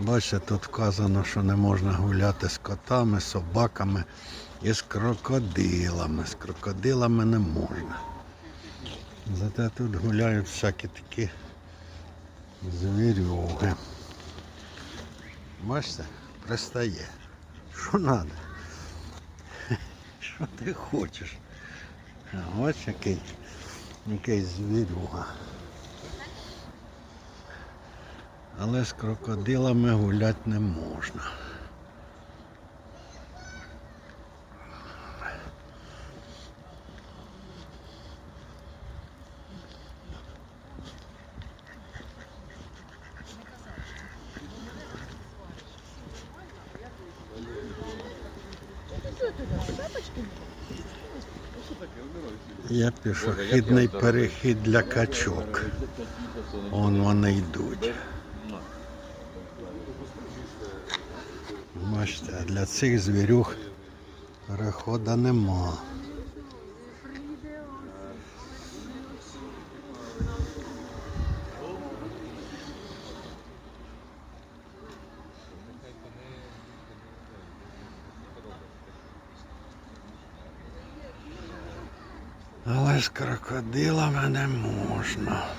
Бачите, тут вказано, що не можна гуляти з котами, собаками і з крокодилами. З крокодилами не можна. Зате тут гуляють всякі такі звірюги. Бачите, пристає. Що треба? Що ти хочеш? Ось який, який звірюга. Але з крокодилами гуляти не можна. Є пішохідний перехід для качок. Вон вони йдуть. Бачите, для цих звірюх переходу нема. Але з крокодилами не можна.